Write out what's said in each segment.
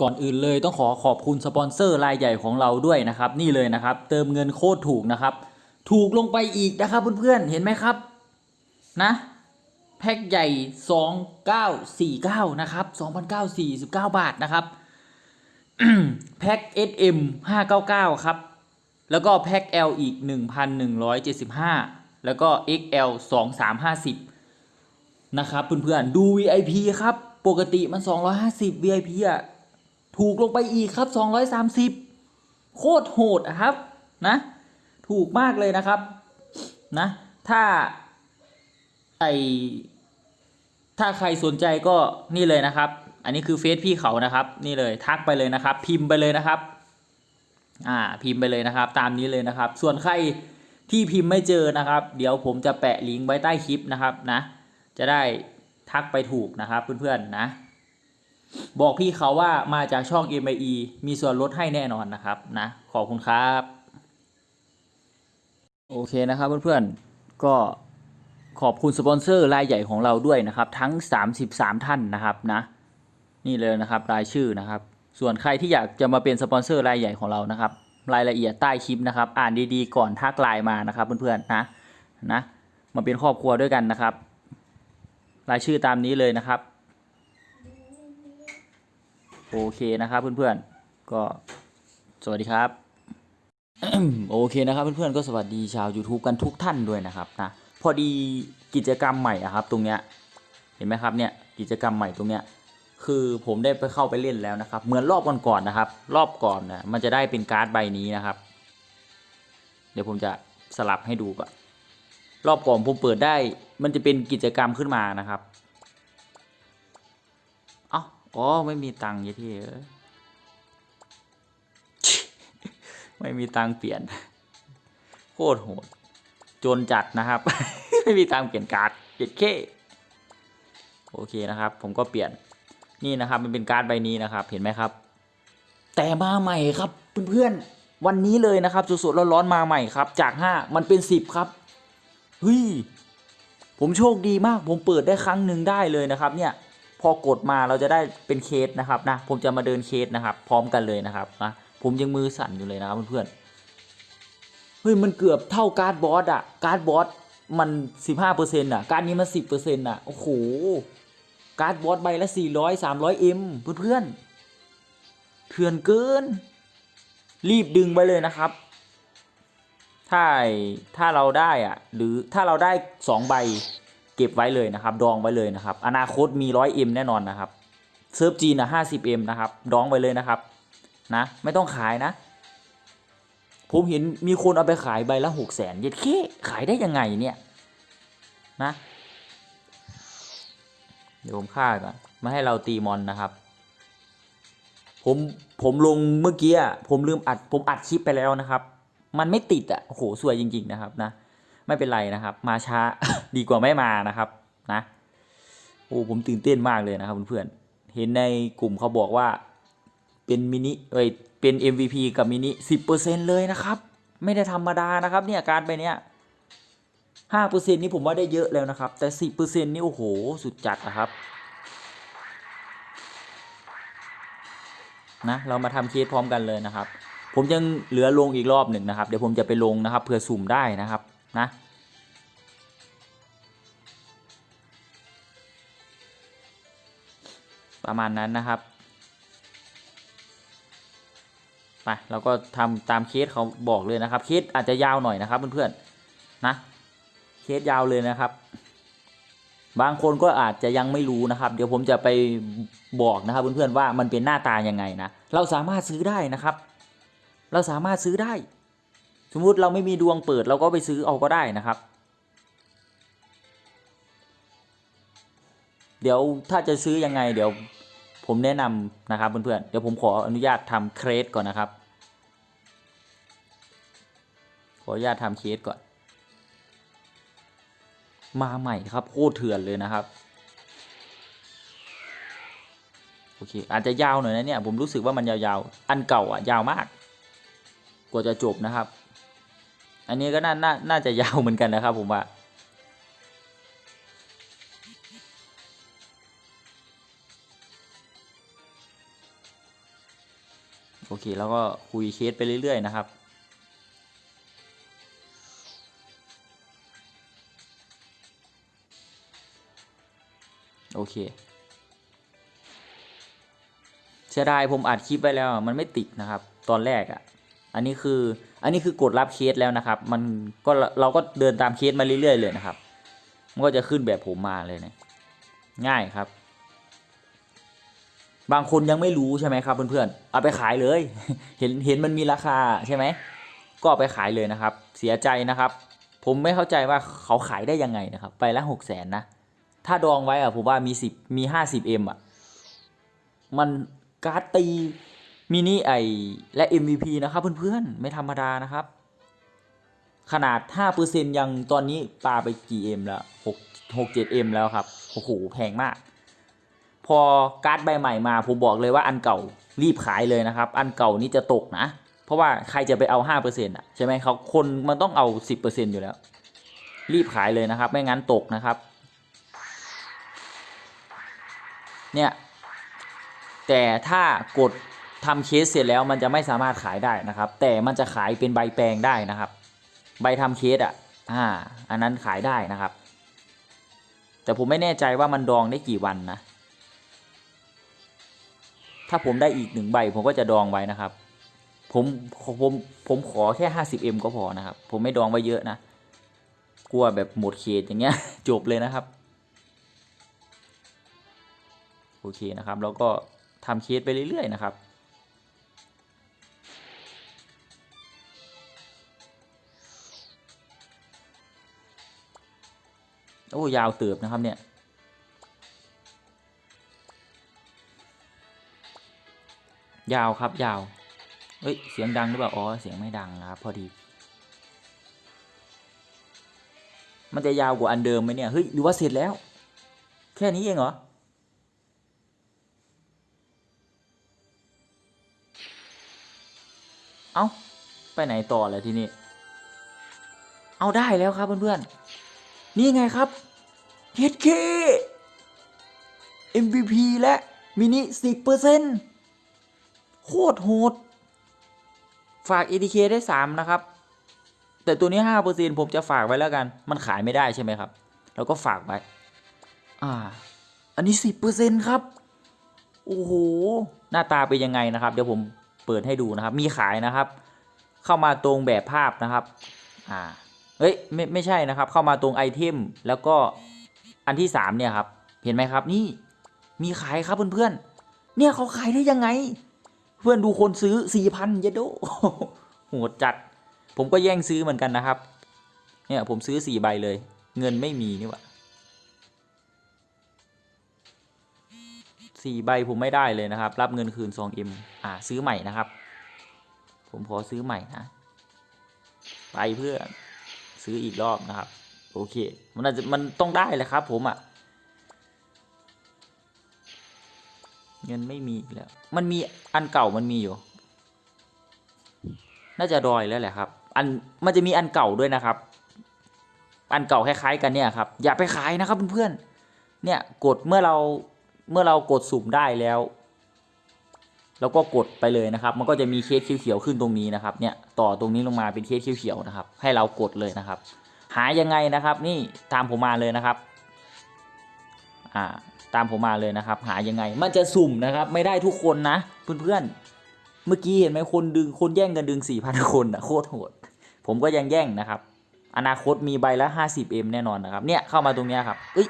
ก่อนอื่นเลยต้องขอขอบคุณสปอนเซอร์รายใหญ่ของเราด้วยนะครับ นี่เลยนะครับ เติมเงินโคตรถูกนะครับ ถูกลงไปอีกนะครับเพื่อนๆเห็นไหมครับนะแพ็คใหญ่ 2949 นะครับ 2,949 บาทนะครับ แพ็ค SM 599 ครับ แล้วก็แพ็ค L อีก 1,175 แล้วก็ XL 2350 นะครับเพื่อนๆ ดู VIP ครับ ปกติมัน 250 VIP อะ ถูกลงไปอีกครับ 230 โคตรโหดครับนะ ถูกมากเลยนะครับนะ ถ้าไอถ้าใครสนใจก็นี่เลยนะครับ อันนี้คือเฟซพี่เขานะครับ นี่เลยทักไปเลยนะครับ พิมพ์ไปเลยนะครับ อ่าพิมพ์ไปเลยนะครับ ตามนี้เลยนะครับ ส่วนใครที่พิมพ์ไม่เจอนะครับ เดี๋ยวผมจะแปะลิงก์ไว้ใต้คลิปนะครับนะ จะได้ทักไปถูกนะครับเพื่อนๆนะ บอกพี่เขาว่ามาจากช่อง m i e มีส่วนลดให้แน่นอนนะครับนะขอบคุณครับ โอเคนะครับเพื่อนๆก็ขอบคุณสปอนเซอร์รายใหญ่ของเราด้วยนะครับทั้ง 33 ท่านนะครับนะนี่เลยนะครับรายชื่อนะครับ ส่วนใครที่อยากจะมาเป็นสปอนเซอร์รายใหญ่ของเรานะครับ รายละเอียดใต้คลิปนะครับ อ่านดีๆก่อนทักไลน์มานะครับเพื่อนๆนะนะมาเป็นครอบครัวด้วยกันนะครับ รายชื่อตามนี้เลยนะครับ โอเคนะครับเพื่อนๆ ก็สวัสดีครับ โอเคนะครับเพื่อนๆ ก็สวัสดีชาว YouTube กันทุกท่านด้วยนะครับนะพอดีกิจกรรมใหม่อะครับ ตรงเนี้ยเห็นไหมครับเนี่ยกิจกรรมใหม่ตรงเนี้ยคือผมได้ไปเข้าไปเล่นแล้วนะครับ เหมือนรอบก่อนๆนะครับ รอบก่อนนะมันจะได้เป็นการ์ดใบนี้นะครับ เดี๋ยวผมจะสลับให้ดูก่อนรอบก่อนผมเปิดได้ มันจะเป็นกิจกรรมขึ้นมานะครับ เอ้าอ๋อไม่มีตังค์เยที่เอ้ยไม่มีตังค์เปลี่ยน โคตรโหด จนจัดนะครับ ไม่มีตังค์เปลี่ยนการ์ดเจ็ดเคโอเคนะครับ ผมก็เปลี่ยนนี่นะครับมันเป็นการ์ดใบนี้นะครับ เห็นไหมครับ แต่มาใหม่ครับเพื่อนๆวันนี้เลยนะครับสดๆร้อนๆมาใหม่ครับ จากห้ามันเป็นสิบครับเฮ้ยผมโชคดีมาก ผมเปิดได้ครั้งหนึ่งได้เลยนะครับ เนี่ย พอกดมาเราจะได้เป็นเคสนะครับนะผมจะมาเดินเคสนะครับ พร้อมกันเลยนะครับนะผมยังมือสั่นอยู่เลยนะครับเพื่อนๆเฮ้ยมันเกือบเท่าการ์ดบอสอะการ์ดบอสมันสิบห้าเปอร์เซ็นต์อะการ์ดนี้มันสิบเปอร์เซ็นต์อะโอ้โหการ์ดบอสใบละสี่ร้อยสามร้อยเอ็มเพื่อนๆเถื่อนเกิน รีบดึงไปเลยนะครับถ้าถ้าเราได้อะหรือถ้าเราได้สองใบ เก็บไว้เลยนะครับ ดองไว้เลยนะครับ อนาคตมีร้อยเอ็มแน่นอนนะครับเซิร์ฟจีนอะห้าสิบเอ็มนะครับ ดองไว้เลยนะครับนะไม่ต้องขายนะ ผมเห็นมีคนเอาไปขายใบละหกแสนเย็ดเคขายได้ยังไงเนี่ยนะเดี๋ยวผมฆ่าก่อนไม่ให้เราตีมอนนะครับ ผมผมลงเมื่อกี้อะผมลืมอัดผมอัดคลิปไปแล้วนะครับ มันไม่ติดอะโอ้โหสวยจริง ๆ นะครับนะ ไม่เป็นไรนะครับ มาช้า ดีกว่าไม่มานะครับนะโอ้ผมตื่นเต้นมากเลยนะครับเพื่อนๆเห็นในกลุ่มเขาบอกว่าเป็นมินิเอ้ยเป็น MVP กับมินิสิบเปอร์เซ็นเลยนะครับ ไม่ได้ธรรมดานะครับเนี่ยการไปเนี้ยห้าเปอร์เซ็นนี่ผมว่าได้เยอะแล้วนะครับ แต่สิบเปอร์เซ็นนี่โอ้โห สุดจัดนะครับ นะ เรามาทำเคสพร้อมกันเลยนะครับ ผมยังเหลือลงอีกรอบหนึ่งนะครับ เดี๋ยวผมจะไปลงนะครับเผื่อสุ่มได้นะครับนะ ประมาณนั้นนะครับไปเราก็ทำตามเคสเขาบอกเลยนะครับ เคสอาจจะยาวหน่อยนะครับเพื่อนๆนะเคสยาวเลยนะครับ บางคนก็อาจจะยังไม่รู้นะครับ เดี๋ยวผมจะไปบอกนะครับเพื่อนๆว่ามันเป็นหน้าตายังไงนะเราสามารถซื้อได้นะครับ เราสามารถซื้อได้ สมมุติเราไม่มีดวงเปิด เราก็ไปซื้อเอาก็ได้นะครับ เดี๋ยวถ้าจะซื้อยังไง เดี๋ยว ผมแนะนำนะครับเพื่อนๆเดี๋ยวผมขออนุญาตทำเคสก่อนนะครับ ขออนุญาตทำเคสก่อน มาใหม่ครับโคตรเถื่อนเลยนะครับโอเคอาจจะยาวหน่อยนะเนี่ยผมรู้สึกว่ามันยาวๆ อันเก่าอะยาวมาก กว่าจะจบนะครับ อันนี้ก็น่าน่าน่าจะยาวเหมือนกันนะครับ ผมว่า โอเค แล้วก็คุยเคสไปเรื่อย ๆ นะครับ โอเคเสียดายผมอัดคลิปไว้แล้วมันไม่ติดนะครับ ตอนแรกอะ่ะ อันนี้คืออันนี้คือกดรับเคสแล้วนะครับ มันก็เราก็เดินตามเคสมาเรื่อยๆเลยนะครับ มันก็จะขึ้นแบบผมมาเลยเนะง่ายครับ บางคนยังไม่รู้ใช่ไหมครับเพื่อนๆเอาไปขายเลย เห็นเห็นมันมีราคาใช่ไหมก็เอาไปขายเลยนะครับ เสียใจนะครับ ผมไม่เข้าใจว่าเขาขายได้ยังไงนะครับ ไปละหกแสนนะ ถ้าดองไว้อะผมว่ามีสิบมีห้าสิบเอ็มอะมันการ์ดตีมินิไอและ MVP นะครับเพื่อนๆ ไม่ธรรมดานะครับ ขนาด 5%ยังตอนนี้ปาไปกี่เอ็มแล้ว6 6 7เอ็มแล้วครับ โอ้โห แพงมาก พอการ์ดใบใหม่มาผมบอกเลยว่าอันเก่ารีบขายเลยนะครับ อันเก่านี่จะตกนะ เพราะว่าใครจะไปเอา5%อะใช่ไหมเขาคนมันต้องเอา 10%อยู่แล้ว รีบขายเลยนะครับ ไม่งั้นตกนะครับ เนี่ยแต่ถ้ากดทำเคสเสร็จแล้วมันจะไม่สามารถขายได้นะครับ แต่มันจะขายเป็นใบแปลงได้นะครับ ใบทำเคสอะอ่าอันนั้นขายได้นะครับ แต่ผมไม่แน่ใจว่ามันดองได้กี่วันนะ ถ้าผมได้อีกหนึ่งใบ ผมก็จะดองไว้นะครับ ผมผมผมขอแค่ 50M ก็พอนะครับ ผมไม่ดองไว้เยอะนะ กลัวแบบหมดเขตอย่างเงี้ย จบเลยนะครับ โอเคนะครับ แล้วก็ทำเคสไปเรื่อยๆนะครับโอ้ยาวเติบนะครับเนี่ย ยาวครับยาว เฮ้ย เสียงดังหรือเปล่า อ๋อ เสียงไม่ดังครับ พอดี มันจะยาวกว่าอันเดิมไหมเนี่ย เฮ้ย หรือว่าเสร็จแล้ว แค่นี้เองเหรอ เอาไปไหนต่อเลยทีนี้ เอาได้แล้วครับเพื่อนๆ นี่ไงครับ HK MVP และมินิ10% โคตรโหด ฝาก ATK ได้3นะครับ แต่ตัวนี้5%ผมจะฝากไว้แล้วกัน มันขายไม่ได้ใช่ไหมครับแล้วก็ฝากไว้ อ่า อันนี้10%ครับ โอ้โห หน้าตาเป็นยังไงนะครับ เดี๋ยวผมเปิดให้ดูนะครับ มีขายนะครับ เข้ามาตรงแบบภาพนะครับ อ่า เฮ้ย ไม่ ไม่ใช่นะครับ เข้ามาตรงไอเทม แล้วก็อันที่สามเนี่ยครับ เห็นไหมครับ นี่ มีขายครับเพื่อนๆ เนี่ยเขาขายได้ยังไง เพื่อนดูคนซื้อสี่พันเยดโดโหดจัด ผมก็แย่งซื้อเหมือนกันนะครับ เนี่ยผมซื้อสี่ใบเลย เงินไม่มีนี่หว่าสี่ใบผมไม่ได้เลยนะครับ รับเงินคืนสองเอ็มอ่าซื้อใหม่นะครับ ผมขอซื้อใหม่นะ ไปเพื่อซื้ออีกรอบนะครับ โอเค มันอาจจะมันต้องได้แหละครับ ผมอะ่ะ เงินไม่มีอีกแล้ว มันมีอันเก่ามันมีอยู่ น่าจะดอยแล้วแหละครับ อันมันจะมีอันเก่าด้วยนะครับ อันเก่าคล้ายๆกันเนี่ยครับ อย่าไปขายนะครับเพื่อนๆ เนี่ยกดเมื่อเราเมื่อเรากดสุ่มได้แล้ว แล้วก็กดไปเลยนะครับ มันก็จะมีเคสเขียวๆขึ้นตรงนี้นะครับ เนี่ยต่อตรงนี้ลงมาเป็นเคสเขียวๆนะครับ ให้เรากดเลยนะครับ หายังไงนะครับ นี่ตามผมมาเลยนะครับ อ่า ตามผมมาเลยนะครับ หายังไง มันจะสุ่มนะครับ ไม่ได้ทุกคนนะ เพื่อนๆ เมื่อกี้เห็นไหมคนดึงคนแย่งกันดึงสี่พันคนอะโคตรโหด ผมก็ยังแย่งนะครับ อนาคตมีใบละห้าสิบเอ็มแน่นอนนะครับ เนี่ยเข้ามาตรงนี้ครับเอ้ย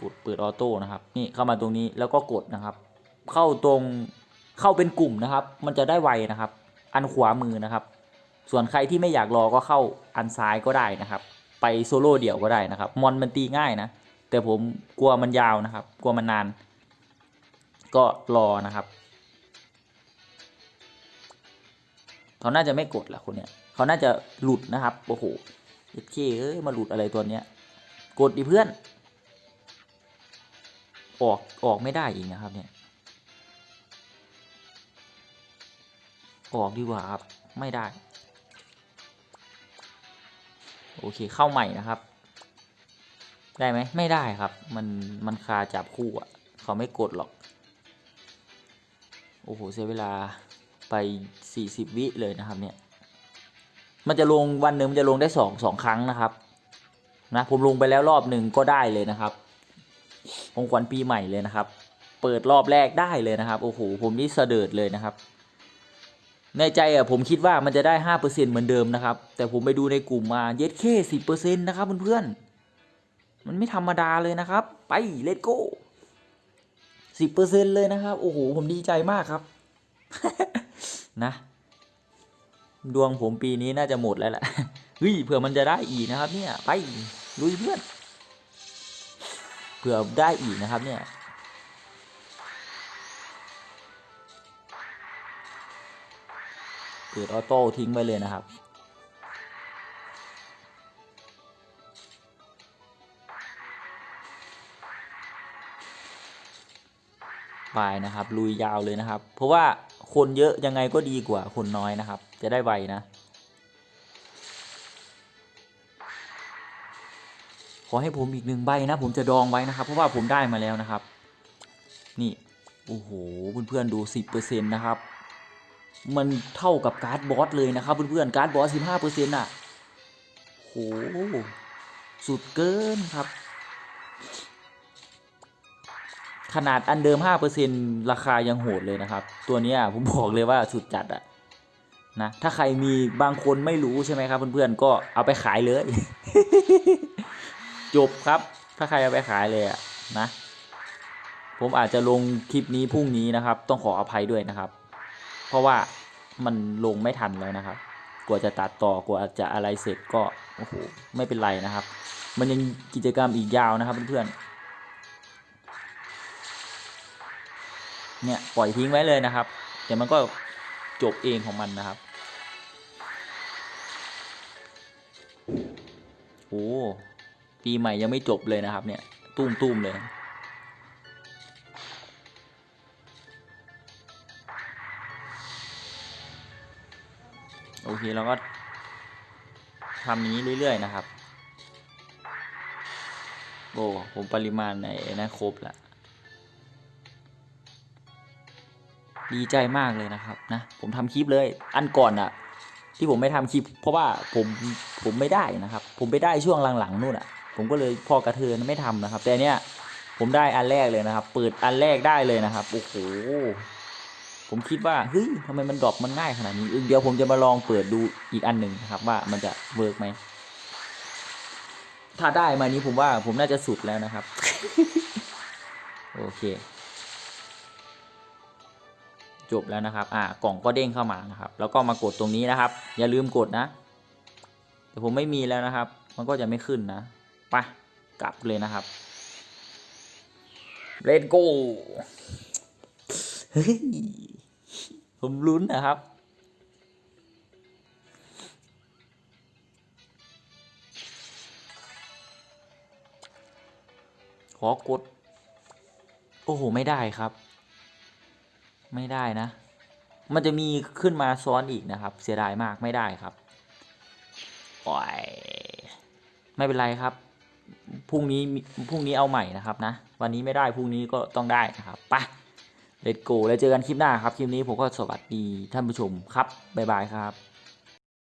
กดเปิดออโต้นะครับ นี่เข้ามาตรงนี้แล้วก็กดนะครับ เข้าตรงเข้าเป็นกลุ่มนะครับ มันจะได้ไวนะครับ อันขวามือนะครับ ส่วนใครที่ไม่อยากรอก็เข้าอันซ้ายก็ได้นะครับ ไปโซโล่เดี่ยวก็ได้นะครับ มอนมันตีง่ายนะ แต่ผมกลัวมันยาวนะครับ กลัวมันนาน ก็รอนะครับเขาน่าจะไม่กดแหละคนเนี้ยเขาน่าจะหลุดนะครับโอ้โหเอเคเอ้ยมาหลุดอะไรตัวเนี้ย กดดิเพื่อน ออกออกไม่ได้อีกนะครับเนี่ยออกดีกว่าครับ ไม่ได้ โอเคเข้าใหม่นะครับ ได้ไหมไม่ได้ครับ มันมันคาจับคู่อะ เขาไม่กดหรอก โอ้โห เสียเวลาไปสี่สิบวิเลยนะครับ เนี่ย มันจะลงวันหนึ่งมันจะลงได้สองสองครั้งนะครับ นะ ผมลงไปแล้วรอบหนึ่งก็ได้เลยนะครับของขวัญปีใหม่เลยนะครับ เปิดรอบแรกได้เลยนะครับ โอ้โห ผมนี่เสดิร์ดเลยนะครับ ในใจอะผมคิดว่ามันจะได้ห้าเปอร์เซ็นเหมือนเดิมนะครับ แต่ผมไปดูในกลุ่มมาเย็ดแค่สิบเปอร์เซ็นนะครับเพื่อนๆ มันไม่ธรรมดาเลยนะครับ ไปเลตโก้สิบเปอร์เซ็นเลยนะครับ โอ้โห ผมดีใจมากครับ นะ ดวงผมปีนี้น่าจะหมดแล้วแหละเฮ้ยเผื่อมันจะได้อีกนะครับ เนี่ย ไปลุยเพื่อนเผื่อได้อีกนะครับ เนี่ยเปิดออโต้ทิ้งไว้เลยนะครับ ไปนะครับ ลุยยาวเลยนะครับ เพราะว่าคนเยอะยังไงก็ดีกว่าคนน้อยนะครับ จะได้ไวนะ ขอให้ผมอีกหนึ่งใบนะผมจะดองไว้นะครับ เพราะว่าผมได้มาแล้วนะครับ นี่โอ้โหเพื่อนๆดูสิบเปอร์เซ็นต์นะครับ มันเท่ากับการ์ดบอสเลยนะครับเพื่อนๆการ์ดบอสสิบห้าเปอร์เซ็นต์อะโหสุดเกินครับ ขนาดอันเดิม 5%ราคายังโหดเลยนะครับ ตัวนี้ผมบอกเลยว่าสุดจัดอะนะถ้าใครมีบางคนไม่รู้ใช่ไหมครับ เพื่อนๆก็เอาไปขายเลย จบครับ ถ้าใครเอาไปขายเลยอะนะ ผมอาจจะลงคลิปนี้พรุ่งนี้นะครับ ต้องขออภัยด้วยนะครับ เพราะว่ามันลงไม่ทันแล้วนะครับ กว่าจะตัดต่อกว่าจะอะไรเสร็จก็โอ้โหไม่เป็นไรนะครับ มันยังกิจกรรมอีกยาวนะครับเพื่อนๆ เนี่ยปล่อยทิ้งไว้เลยนะครับ เดี๋ยวมันก็จบเองของมันนะครับโอ้ปีใหม่ยังไม่จบเลยนะครับ เนี่ย ตุ้มตุ้มๆเลยโอเคเราก็ทำนี้เรื่อยๆนะครับโอ้ผมปริมาณในนะครบแล้ว ดีใจมากเลยนะครับนะผมทำคลิปเลย อันก่อนอะที่ผมไม่ทำคลิป เพราะว่าผมผมไม่ได้นะครับ ผมไปได้ช่วงหลังๆนู่นอะผมก็เลยพอกระเทือนไม่ทำนะครับ แต่เนี้ยผมได้อันแรกเลยนะครับ เปิดอันแรกได้เลยนะครับโอ้โหผมคิดว่าเฮ้ยทำไมมันดรอปมันง่ายขนาดนี้เดี๋ยวผมจะมาลองเปิดดูอีกอันหนึ่งนะครับ ว่ามันจะเวิร์กไหมถ้าได้มานี้ผมว่าผมน่าจะสุดแล้วนะครับ โอเค จบแล้วนะครับ อ่ากล่องก็เด้งเข้ามานะครับ แล้วก็มากดตรงนี้นะครับ อย่าลืมกดนะ แต่ผมไม่มีแล้วนะครับ มันก็จะไม่ขึ้นนะไปกลับเลยนะครับเลนโก้เฮ้ยผมลุ้นนะครับ ขอกด โอ้โห ไม่ได้ครับ ไม่ได้นะ มันจะมีขึ้นมาซ้อนอีกนะครับ เสียดายมากไม่ได้ครับโอ้ยไม่เป็นไรครับ พรุ่งนี้พรุ่งนี้เอาใหม่นะครับนะ วันนี้ไม่ได้พรุ่งนี้ก็ต้องได้นะครับไปเลตโกแล้วเจอกันคลิปหน้าครับ คลิปนี้ผมก็สวัสดีท่านผู้ชมครับบ๊ายบายครับ